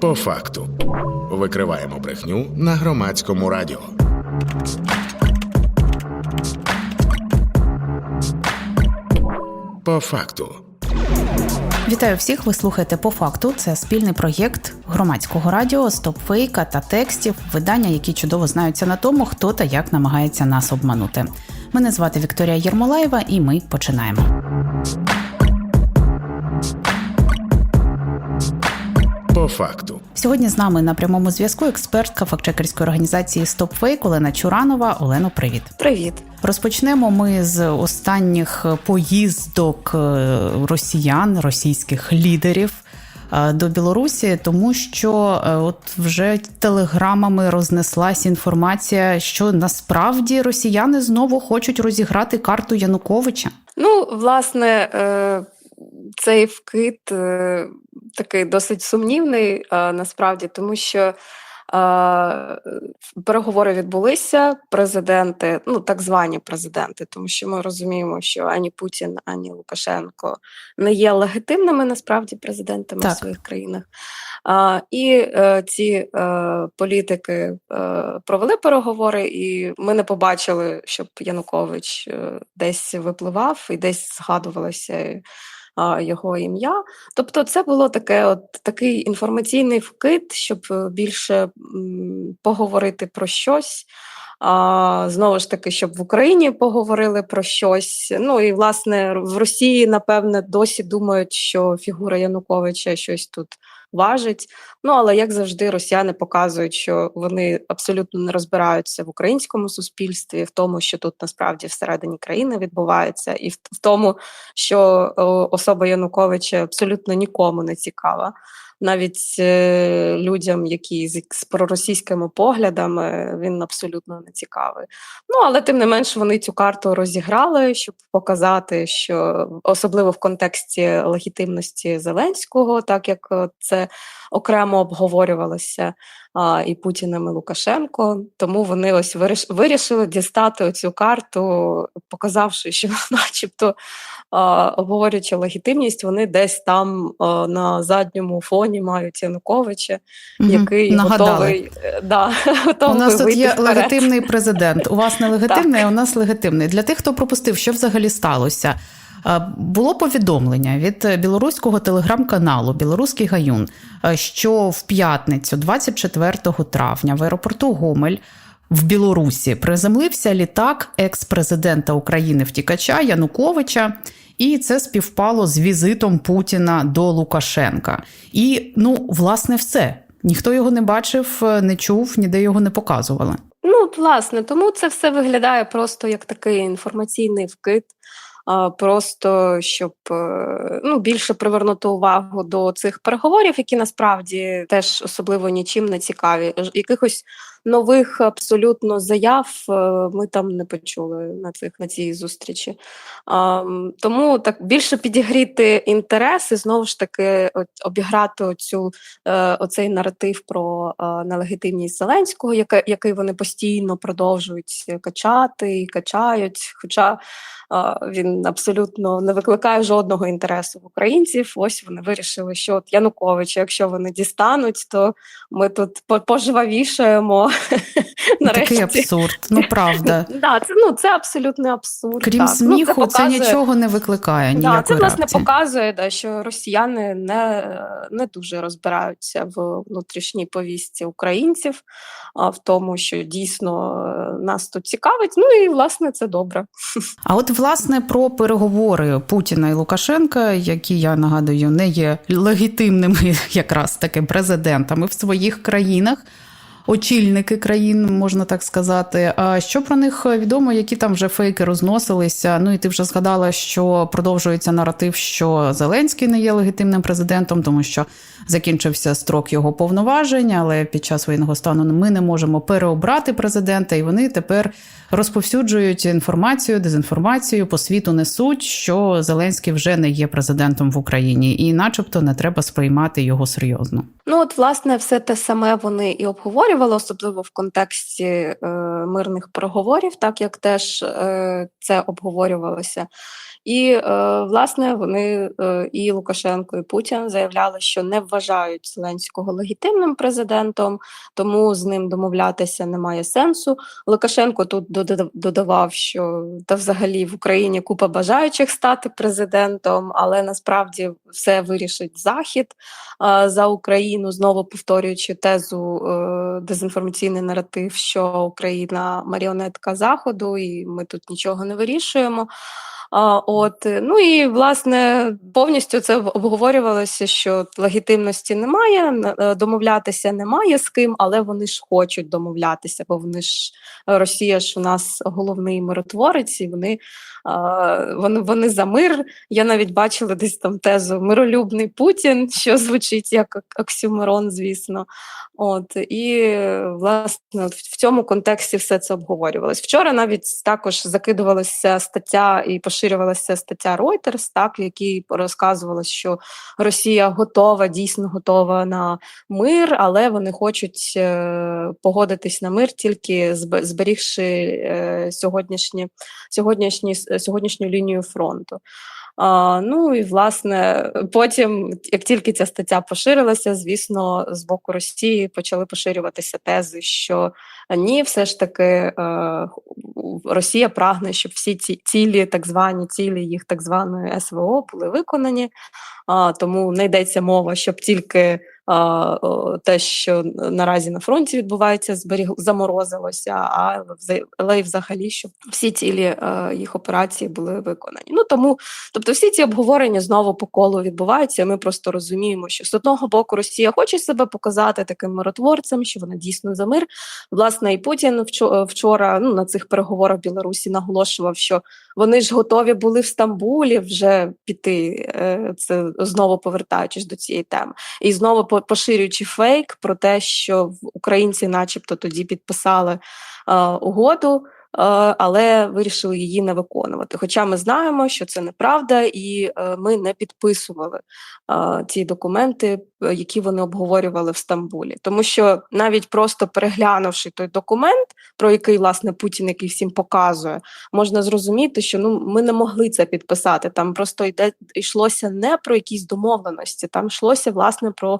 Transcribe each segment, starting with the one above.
По факту викриваємо брехню на громадському радіо. По факту. Вітаю всіх. Ви слухаєте по факту. Це спільний проєкт громадського радіо, стопфейка та текстів, видання, які чудово знаються на тому, хто та як намагається нас обманути. Мене звати Вікторія Єрмолаєва, і ми починаємо. По факту. Сьогодні з нами на прямому зв'язку експертка фактчекерської організації StopFake Олена Чуранова. Олено, привіт. Привіт. Розпочнемо ми з останніх поїздок е, росіян, російських лідерів е, до Білорусі, тому що е, от вже телеграмами рознеслась інформація, що насправді росіяни знову хочуть розіграти карту Януковича. Ну, власне, цей вкид такий досить сумнівний е, насправді, тому що е, переговори відбулися. Президенти, ну так звані президенти, тому що ми розуміємо, що ані Путін, ані Лукашенко не є легітимними насправді президентами Так. в своїх країнах. А, і е, ці е, політики е, провели переговори, і ми не побачили, щоб Янукович е, десь випливав і десь згадувалося його ім'я. Тобто, це було таке, от такий інформаційний вкид, щоб е, більше поговорити про щось. А, знову ж таки, щоб в Україні поговорили про щось. Ну і власне в Росії, напевне, досі думають, що фігура Януковича щось тут важить. Ну але як завжди, росіяни показують, що вони абсолютно не розбираються в українському суспільстві, в тому, що тут насправді всередині країни відбувається, і в, тому, що особа Януковича абсолютно нікому не цікава. Навіть е, людям, які з, з проросійськими поглядами, він абсолютно не цікавий. Ну але тим не менш вони цю карту розіграли, щоб показати, що особливо в контексті легітимності Зеленського, так як е, це окремо обговорювалося а, і Путіним, і Лукашенко. Тому вони ось виріш, вирішили дістати оцю карту, показавши, що, начебто, а, обговорюючи легітимність, вони десь там а, на задньому фоні мають Януковича, Мгм. який Нагадали. готовий, е, да, У нас тут є вперед. легітимний президент. У вас не легітимний, а у нас легітимний. Для тих, хто пропустив, що взагалі сталося. Е, Було повідомлення від білоруського телеграм-каналу Білоруський Гаюн, е, що в п'ятницю, 24 травня, в аеропорту Гомель в Білорусі приземлився літак екс-президента України втікача Януковича. І це співпало з візитом Путіна до Лукашенка. І ну, власне, все. Ніхто його не бачив, е, не чув, ніде його не показували. Ну, власне, тому це все виглядає просто як такий інформаційний вкид, просто щоб е, ну, більше привернути увагу до цих переговорів, які насправді теж особливо нічим не цікаві. Якихось нових абсолютно заяв е, ми там не почули на цих на цій зустрічі. Тому так більше підігріти інтерес і знову ж таки от, обіграти оцю е, оцей наратив про е, нелегітимність Зеленського, яке, який вони постійно продовжують качати і качають. Хоча він абсолютно не викликає жодного інтересу в українців. Ось вони вирішили, що от Януковича, якщо вони дістануть, то ми тут по- пожвавішаємо. Такий абсурд. Ну правда. Да, це, ну, це абсолютний абсурд. Крім так. сміху, ну, це, показує- нічого не викликає. Да, це власне реакції. показує, да, що росіяни не, не дуже розбираються в внутрішній повістці українців, а в тому, що дійсно е, нас тут цікавить. Ну і власне це добре. А от власне про переговори Путіна і Лукашенка, які я нагадую, не є легітимними якраз таки президентами в своїх країнах. Очільники країн, можна так сказати. А що про них відомо, які там вже фейки розносилися? Ну і ти вже згадала, що продовжується наратив, що Зеленський не є легітимним президентом, тому що закінчився строк його повноважень, але під час воєнного стану ми не можемо переобрати президента, і вони тепер розповсюджують інформацію, дезінформацію по світу несуть, що Зеленський вже не є президентом в Україні, і, начебто, не треба сприймати його серйозно. Ну, от, власне, все те саме вони і обговорювали, особливо в контексті е, мирних переговорів, так як теж е, це обговорювалося. І е, власне вони е, і Лукашенко, і Путін заявляли, що не вважають Зеленського легітимним президентом, тому з ним домовлятися немає сенсу. Лукашенко тут додав- додавав, що та взагалі в Україні купа бажаючих стати президентом, але насправді все вирішить Захід за Україну, знову повторюючи тезу е, дезінформаційний наратив, що Україна маріонетка Заходу, і ми тут нічого не вирішуємо. От е, ну і власне повністю це обговорювалося, що легітимності немає, е, домовлятися немає з ким, але вони ж хочуть домовлятися, бо вони ж Росія ж у нас головний миротворець, і вони, вони, вони за мир. Я навіть бачила десь там тезу миролюбний Путін, що звучить як ок- оксюморон, звісно. От і е, власне в цьому контексті все це обговорювалось. Вчора навіть також закидувалася стаття і поширювалася стаття Reuters, так в якій розказувалось, що Росія готова, дійсно готова на мир, але вони хочуть е, погодитись на мир, тільки зберігши е, сьогоднішні, сьогоднішні, сьогоднішню лінію фронту. А, ну і власне потім, як тільки ця стаття поширилася, звісно, з боку Росії почали поширюватися тези, що ні, все ж таки е, Росія прагне, щоб всі ці цілі, так звані цілі їх так званої СВО були виконані. Тому не йдеться мова, щоб тільки те, що наразі на фронті відбувається, зберіг заморозилося, але й взагалі, щоб всі цілі е, їх операції були виконані. Ну тому, тобто, всі ці обговорення знову по колу відбуваються. Ми просто розуміємо, що з одного боку Росія хоче себе показати таким миротворцем, що вона дійсно за мир. Власне, і Путін вчо- вчора ну, на цих переговорах в Білорусі наголошував, що вони ж готові були в Стамбулі вже піти. е, Це знову повертаючись до цієї теми, і знову по- поширюючи фейк про те, що українці, начебто, тоді підписали е, угоду. е, Але вирішили її не виконувати. Хоча ми знаємо, що це неправда, і е, ми не підписували е, ці документи, е, які вони обговорювали в Стамбулі. Тому що навіть просто переглянувши той документ, про який власне Путін який всім показує, можна зрозуміти, що ну ми не могли це підписати. Там просто йде йшлося не про якісь домовленості, там йшлося власне про е,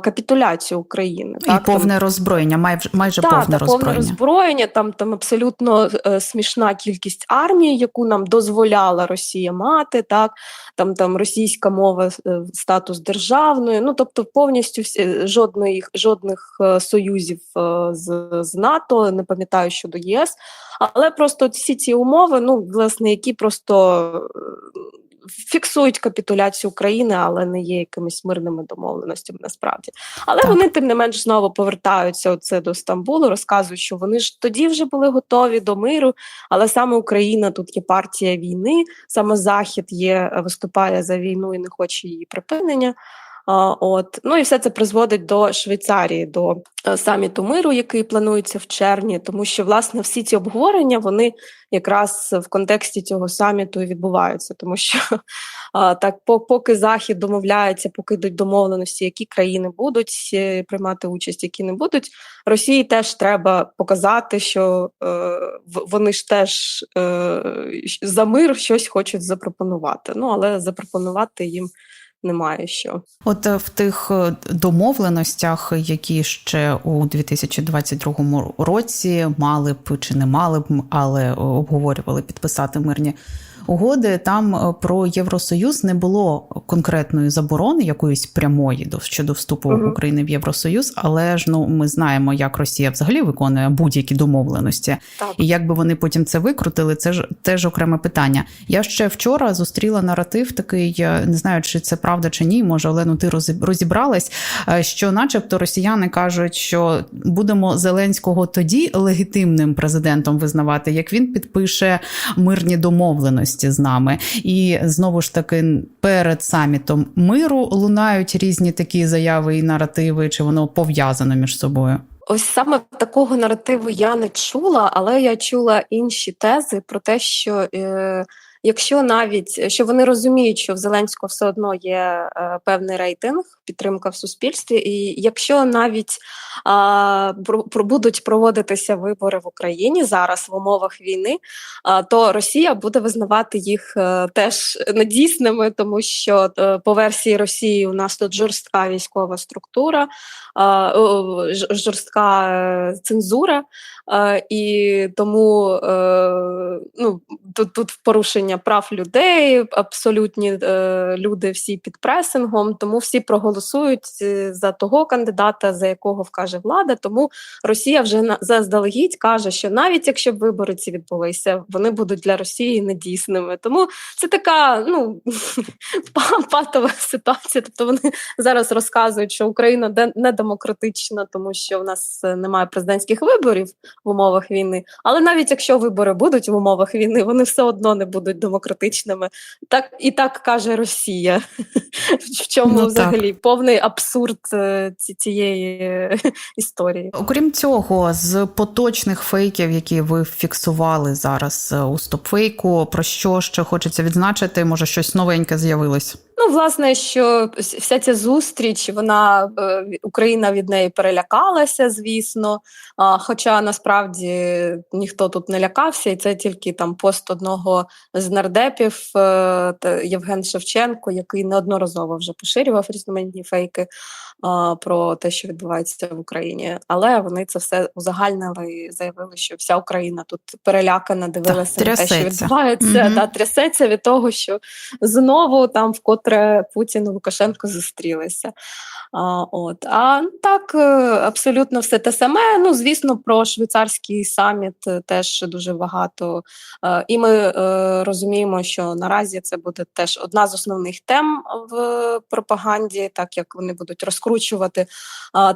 капітуляцію України. І так, там- повне роззброєння, майже майже так, повне та повне роззброєння. роззброєння. Там там абсолютно е, смішна кількість армії, яку нам дозволяла Росія мати. Так там там російська мова, е, статус державної. Ну тобто, повністю всі жодної жодних е, союзів е, з, з НАТО, не пам'ятаю щодо ЄС, але просто всі ці умови, ну власне, які просто. е, Фіксують капітуляцію України, але не є якимись мирними домовленостями насправді. Але Так. вони тим не менш знову повертаються оце до Стамбулу, розказують, що вони ж тоді вже були готові до миру, але саме Україна тут є партія війни, саме Захід є виступає за війну і не хоче її припинення. От ну і все це призводить до Швейцарії, до е, саміту миру, який планується в червні, тому що власне всі ці обговорення вони якраз в контексті цього саміту і відбуваються, тому що так, поки Захід домовляється, поки йдуть домовленості, які країни будуть е, приймати участь, які не будуть. Росії теж треба показати, що е, вони ж теж за мир щось хочуть запропонувати. Ну але запропонувати їм немає що. От е, в тих е, домовленостях, які ще у 2022 році мали б чи не мали б, але обговорювали підписати мирні угоди, там е, про Євросоюз не було конкретної заборони якоїсь прямої до щодо вступу Мгм. України в Євросоюз, але ж ну ми знаємо, як Росія взагалі виконує будь-які домовленості. Так. І як би вони потім це викрутили, це ж теж окреме питання. Я ще вчора зустріла наратив такий, я не знаю, чи це правда чи ні. Може, Олену, ти розібралась, е, що, начебто, росіяни кажуть, що будемо Зеленського тоді легітимним президентом визнавати, як він підпише мирні домовленості з нами. І знову ж таки, перед самітом миру лунають різні такі заяви і наративи, чи воно пов'язано між собою. Ось саме такого наративу я не чула, але я чула інші тези про те, що е, якщо навіть що вони розуміють, що в Зеленського все одно є е, певний рейтинг, підтримка в суспільстві, і якщо навіть про- будуть проводитися вибори в Україні зараз в умовах війни, а, то Росія буде визнавати їх е, теж недійсними, тому що е, по версії Росії у нас тут жорстка військова структура, о, ж- жорстка е, цензура, е, і тому е, ну, тут, тут порушення прав людей, абсолютні е, люди всі під пресингом, тому всі проголосують е, за того кандидата, за якого вкаже влада. Тому Росія вже на- заздалегідь каже, що навіть якщо б вибори ці відбулися, вони будуть для Росії недійсними. Тому це така ну патова ситуація. Тобто вони зараз розказують, що Україна не демократична, тому що в нас е, немає президентських виборів в умовах війни. Але навіть якщо вибори будуть в умовах війни, вони все одно не будуть демократичними. Так і так каже Росія. В чому Ну, так. взагалі повний абсурд е, ці- цієї е, історії. Окрім цього, з поточних фейків, які ви фіксували зараз е, у стопфейку, про що ще хочеться відзначити? Може, щось новеньке з'явилось? Ну, власне, що вся ця зустріч, вона е, Україна від неї перелякалася, звісно. Хоча насправді ніхто тут не лякався, і це тільки там пост одного з нардепів е, Євген Шевченко, який неодноразово вже поширював різноманітні фейки про те, що відбувається в Україні. Але вони це все узагальнили і заявили, що вся Україна тут перелякана, дивилася на те, що відбувається, Мгм. та трясеться від того, що знову там вкотре Путін і Лукашенко зустрілися. А, от. а так, е, абсолютно все те саме. Ну, звісно, про швейцарський саміт е, теж дуже багато. Е, І ми розуміємо, що наразі це буде теж одна з основних тем в пропаганді, так як вони будуть розкручувати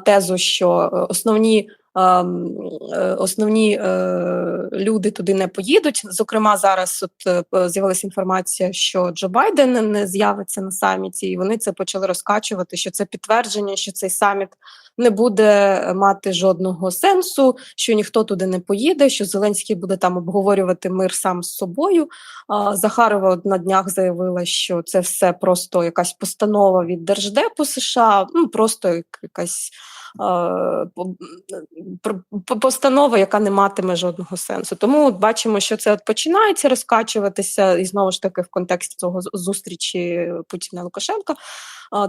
тезу, що основні. Е, Основні е, люди туди не поїдуть. Зокрема, зараз от е, з'явилася інформація, що Джо Байден не з'явиться на саміті, і вони це почали розкачувати. Що це підтвердження, що цей саміт не буде мати жодного сенсу, що ніхто туди не поїде, що Зеленський буде там обговорювати мир сам з собою. Захарова на днях заявила, що це все просто якась постанова від Держдепу США, ну просто якась постанова, яка не матиме жодного сенсу. Тому от бачимо, що це от починається розкачуватися, і знову ж таки в контексті цього зустрічі Путіна Лукашенка.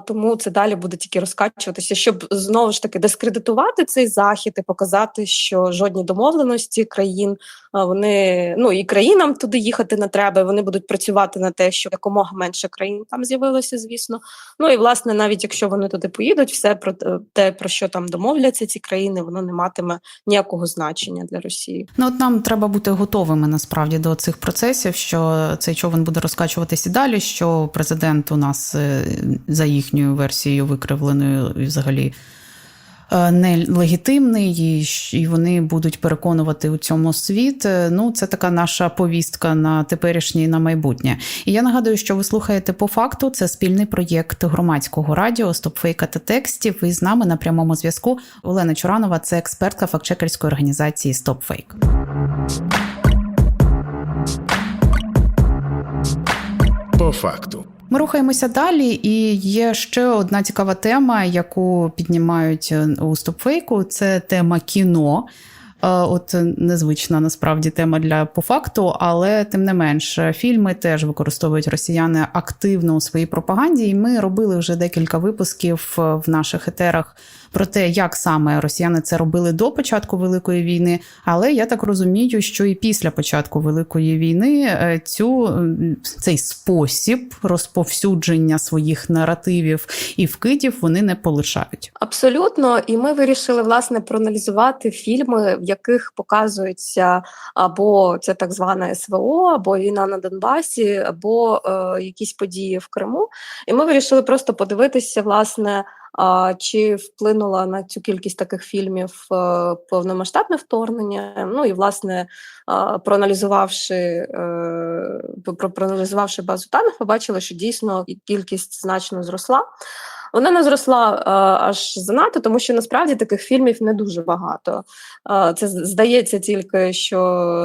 Тому це далі буде тільки розкачуватися, щоб знову ж таки дискредитувати цей захід і показати, що жодні домовленості країн вони ну і країнам туди їхати не треба. Вони будуть працювати на те, щоб якомога менше країн там з'явилося, звісно. Ну і власне, навіть якщо вони туди поїдуть, все про те- те, про що там домовляться ці країни, воно не матиме ніякого значення для Росії. Ну от нам треба бути готовими насправді до цих процесів, що цей човен буде розкачуватися далі. Що президент у нас е, за їхньою версією викривленою і взагалі. е, Нелегітимний, і, вони будуть переконувати у цьому світ. Е, Ну, це така наша повістка на теперішнє і на майбутнє. І я нагадую, що ви слухаєте по факту. Це спільний проєкт громадського радіо «Стопфейка та текстів. І з нами на прямому зв'язку Олена Чуранова, це експертка фактчекерської організації «Стопфейк». По факту. Ми рухаємося далі, і є ще одна цікава тема, яку піднімають е, у стопфейку. Це тема кіно. Е, От незвична насправді тема для по факту, але тим не менш, фільми теж використовують росіяни активно у своїй пропаганді. І ми робили вже декілька випусків е, в наших етерах про те, як саме росіяни це робили до початку великої війни. Але я так розумію, що і після початку великої війни е, цю цей спосіб розповсюдження своїх наративів і вкидів вони не полишають. Абсолютно, і ми вирішили власне проаналізувати фільми, в яких показується або це так звана СВО, або війна на Донбасі, або е, якісь події в Криму. І ми вирішили просто подивитися, власне, а, чи вплинула на цю кількість таких фільмів е, повномасштабне вторгнення. Ну і власне, проаналізувавши, е, про- проаналізувавши базу даних, побачили, що дійсно кількість значно зросла. Вона не зросла е, аж занадто, тому що насправді таких фільмів не дуже багато. Е, це здається тільки, що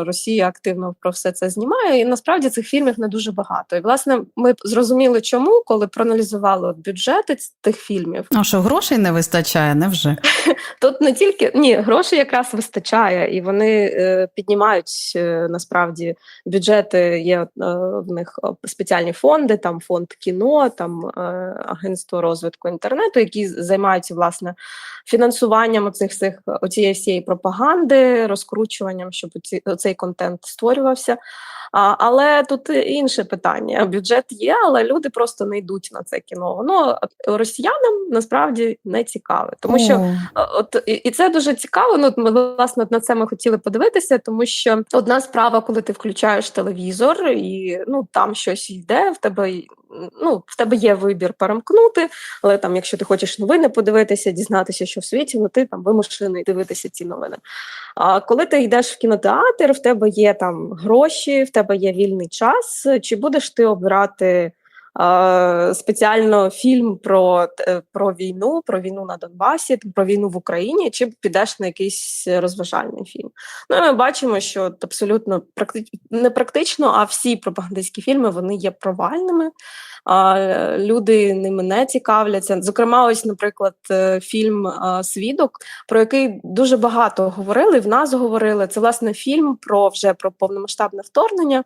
Росія активно про все це знімає, і насправді цих фільмів не дуже багато. І власне ми зрозуміли, чому, коли проаналізували бюджети тих фільмів. А що грошей не вистачає, невже? Тут не тільки ні, грошей якраз вистачає, і вони е, піднімають е, насправді бюджети. Є е, в них спеціальні фонди, там фонд кіно, там е, агентство розвитку інтернету, які займаються власне фінансуванням оцих всіх оцієї всієї пропаганди, розкручуванням, щоб оці, цей контент створювався. А, але тут інше питання: бюджет є, але люди просто не йдуть на це кіно. Воно росіянам насправді не цікаве, тому що. О, От і, і це дуже цікаво. Ну, ми власне на це ми хотіли подивитися, тому що одна справа, коли ти включаєш телевізор, і ну там щось йде, в тебе ну в тебе є вибір перемкнути, але там, якщо ти хочеш новини подивитися, дізнатися, що в світі, ну ти там вимушений дивитися ці новини. А коли ти йдеш в кінотеатр, в тебе є там гроші, в тебе є вільний час. Чи будеш ти обирати? Е, Спеціально фільм про, про війну, про війну на Донбасі, про війну в Україні, чи підеш на якийсь розважальний фільм. Ну ми бачимо, що абсолютно практи... не практично, а всі пропагандистські фільми вони є провальними. А, е, люди ними не цікавляться. Зокрема, ось, наприклад, е, фільм е, Свідок, про який дуже багато говорили. В нас говорили. Це власне фільм про вже про повномасштабне вторгнення.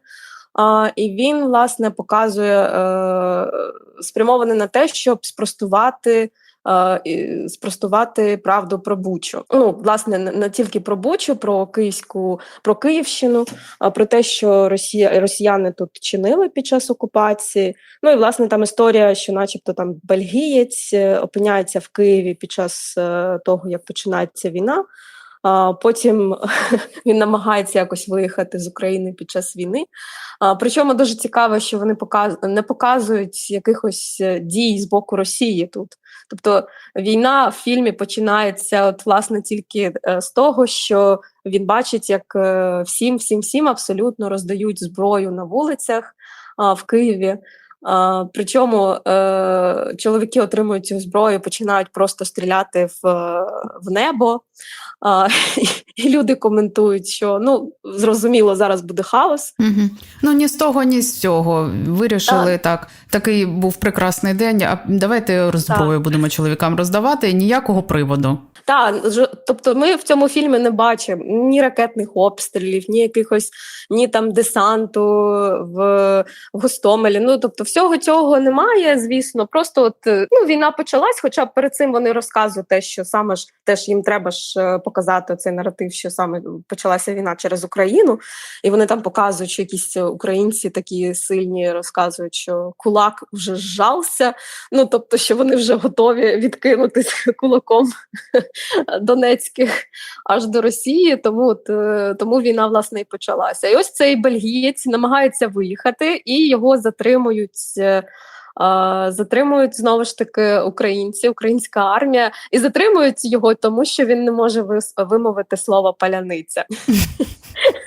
І він власне показує е, спрямований на те, щоб спростувати. е, Спростувати правду про Бучу. Ну, власне, не, тільки про Бучу, про Київську, про Київщину, а про те, що Росія, росіяни тут чинили під час окупації. Ну і власне там історія, що, начебто, там бельгієць е, опиняється в Києві під час того, як починається війна. Потім він намагається якось виїхати з України під час війни. Причому дуже цікаво, що вони не показують якихось е, дій з боку Росії тут. Тобто війна в фільмі починається от, власне тільки е, з того, що він бачить, як е, всім, всім, всім абсолютно роздають зброю на вулицях в Києві. Причому е, чоловіки отримують цю зброю, починають просто стріляти в, е, в небо. І, люди коментують, що ну зрозуміло, зараз буде хаос. Угу. Ну ні з того, ні з цього. Вирішили так. Такий був прекрасний день. А давайте зброю будемо чоловікам роздавати. Ніякого приводу. Та ж- тобто, ми в цьому фільмі не бачимо ні ракетних обстрілів, ні якихось ні там десанту в, в Гостомелі. Ну тобто, всього цього немає. Звісно, просто от е, ну війна почалась. Хоча перед цим вони розказують те, що саме ж теж їм треба ж е, показати цей наратив, що саме почалася війна через Україну, і вони там показують, що якісь українці такі сильні розказують, що кулак вже зжався. Ну тобто, що вони вже готові відкинути кулаком Донецьких аж до Росії, тому е, тому війна власне і почалася. І ось цей бельгієць намагається виїхати, і його затримують. е, Затримують знову ж таки українці, українська армія, і затримують його, тому що він не може вимовити слово паляниця.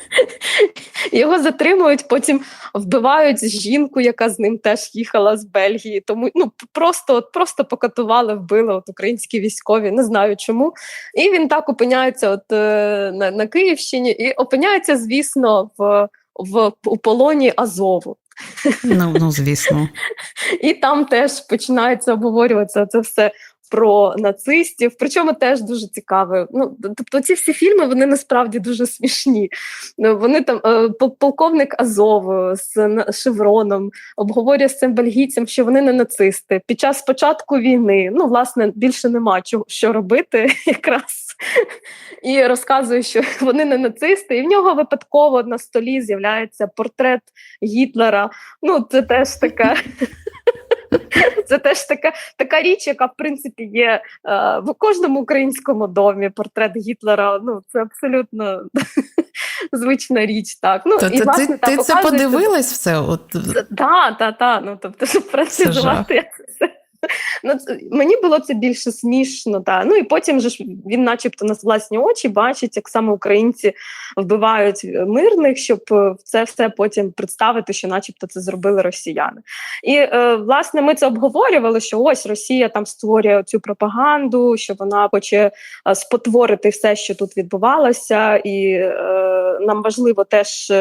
Його затримують, потім вбивають жінку, яка з ним теж їхала з Бельгії. Тому ну просто от просто покатували, вбили от українські військові. Не знаю чому. І він так опиняється, от е, на, на Київщині, і опиняється, звісно, в, в у полоні Азову. Ну, ну звісно. І там теж починається обговорюватися це все про нацистів. Причому теж дуже цікаве. Ну тобто, ці всі фільми вони насправді дуже смішні. Ну, Вони там е, полковник Азов з шевроном обговорює з цим бельгійцем, що вони не нацисти. Під час початку війни ну власне більше нема чого що робити якраз. І розказує, що вони не нацисти, і в нього випадково на столі з'являється портрет Гітлера. Ну, це теж така. Це теж така така річ, яка в принципі є е, в кожному українському домі. Портрет Гітлера. Ну це абсолютно звична річ. Так ну То, і ти власне ти, ти це подивилась все? От та та та Ну тобто, щоб працювати, це все Ну, мені було це більше смішно, та ну і потім же ж він, начебто, на власні очі бачить, як саме українці вбивають мирних, щоб е, це все потім представити, що, начебто, це зробили росіяни. І е, власне ми це обговорювали, що ось Росія там створює цю пропаганду, що вона хоче е, спотворити все, що тут відбувалося, і е, нам важливо теж,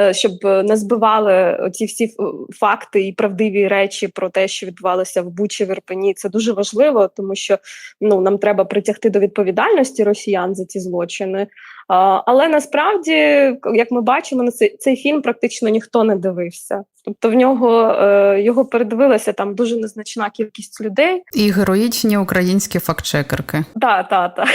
е, щоб не збивали ці всі факти і правдиві речі про те, що відбувалося в Бучі в Ірпені. Це дуже важливо, тому що ну нам треба притягти до відповідальності росіян за ці злочини. А, але насправді, як ми бачимо, на цей, цей фільм практично ніхто не дивився. Тобто в нього е, його передивилася там дуже незначна кількість людей. І героїчні українські фактчекерки. Так, так, так.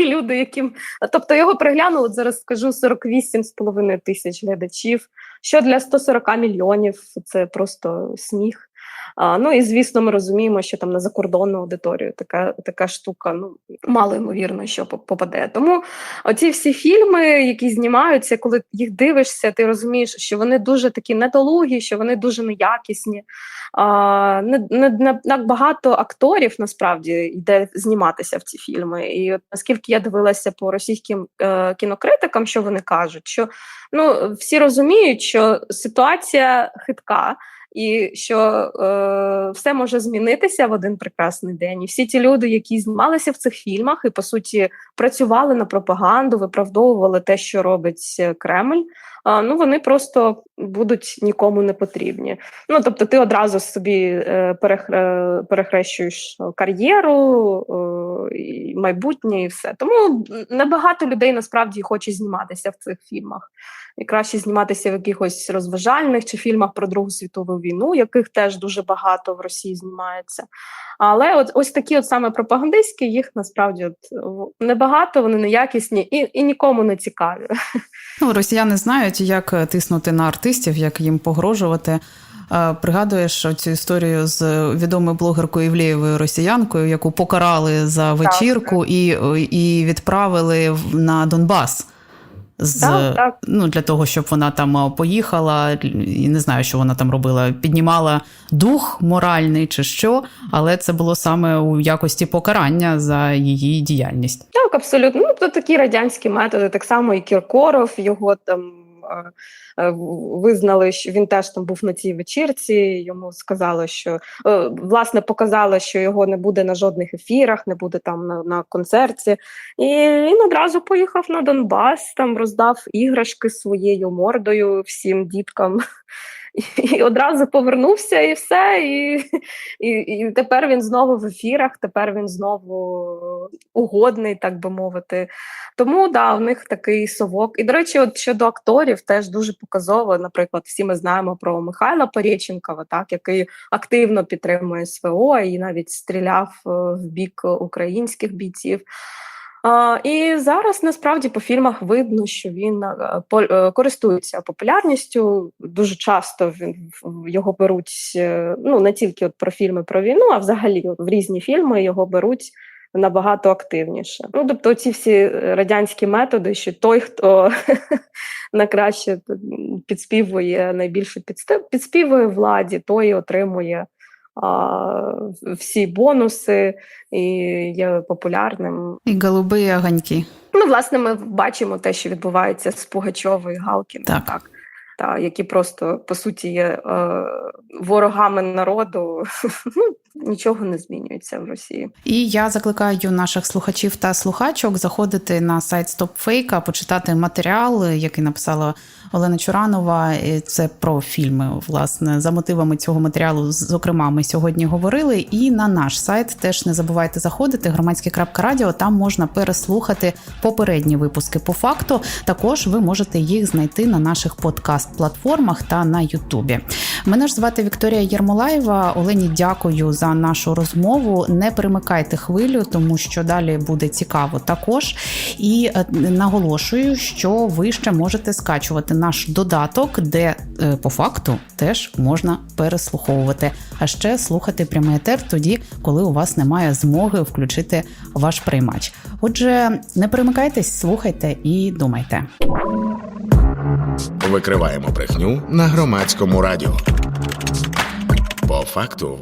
Люди, яким. Тобто його приглянуло, зараз скажу 48,5 тисяч глядачів. Що для 140 мільйонів це просто сміх. А, ну і звісно, ми розуміємо, що там на закордонну аудиторію така, така штука ну мало ймовірно, що попаде. Тому оці всі фільми, які знімаються, коли їх дивишся, ти розумієш, що вони дуже такі недолугі, що вони дуже неякісні. А, не, не, не так багато акторів насправді йде зніматися в ці фільми. І от наскільки я дивилася по російським е, кінокритикам, що вони кажуть, що ну всі розуміють, що ситуація хитка. І що е, все може змінитися в один прекрасний день. І всі ті люди, які знімалися в цих фільмах, і по суті працювали на пропаганду, виправдовували те, що робить е, Кремль. А, ну вони просто будуть нікому не потрібні. Ну тобто, ти одразу собі е, перехре, перехрещуєш кар'єру, е, і майбутнє, і все. Тому небагато людей насправді хоче зніматися в цих фільмах. І краще зніматися в якихось розважальних чи фільмах про Другу світову війну, яких теж дуже багато в Росії знімається. Але от ось такі, от саме пропагандистські, їх насправді от небагато, вони неякісні і, і нікому не цікаві. Ну, росіяни знають, як е, тиснути на артистів, як їм погрожувати. Е, Пригадуєш цю історію з відомою блогеркою Івлієвою росіянкою, яку покарали за вечірку і, і відправили на Донбас. З, Так, так. Ну, для того, щоб вона там поїхала, і не знаю, що вона там робила, піднімала дух моральний чи що, але це було саме у якості покарання за її діяльність. Так, абсолютно. Ну, то такі радянські методи, так само і Кіркоров, його там визнали, що він теж там був на цій вечірці. Йому сказали, що е, власне показали, що його не буде на жодних ефірах, не буде там на, на концерті. І він одразу поїхав на Донбас, там роздав іграшки своєю мордою всім діткам. І одразу повернувся, і все. І, і, і тепер він знову в ефірах, тепер він знову угодний, так би мовити. Тому да, в них такий совок. І, до речі, от щодо акторів, теж дуже показово. Наприклад, всі ми знаємо про Михайла Порєченкова, так, який активно підтримує СВО і навіть стріляв е, в бік українських бійців. І зараз насправді по фільмах видно, що він е, е, користується популярністю. Дуже часто він його беруть е, ну не тільки от про фільми про війну, а взагалі в різні фільми його беруть набагато активніше. Ну тобто, ці всі радянські методи, що той, хто найкраще підспівує, найбільше підспівує владі, той отримує. Всі бонуси і є популярним. І голуби огоньки. Ну, власне, ми бачимо те, що відбувається з Пугачовою і Галкіним, Так. так. Та, які просто по суті є е, ворогами народу. ну, нічого не змінюється в Росії. І я закликаю наших слухачів та слухачок заходити на сайт StopFake, почитати матеріал, який написала Олена Чуранова. Це про фільми. Власне, за мотивами цього матеріалу, зокрема, ми сьогодні говорили. І на наш сайт теж не забувайте заходити. Громадське.радіо. Там можна переслухати попередні випуски по факту. Також ви можете їх знайти на наших подкаст-платформах та на Ютубі. Мене ж звати Вікторія Єрмолаєва. Олені, дякую за нашу розмову. Не перемикайте хвилю, тому що далі буде цікаво також. І е, наголошую, що ви ще можете скачувати наш додаток, де е, по факту теж можна переслуховувати, а ще слухати прямий етер тоді, коли у вас немає змоги включити ваш приймач. Отже, не перемикайтесь, слухайте і думайте. Викриваємо брехню на громадському радіо. По факту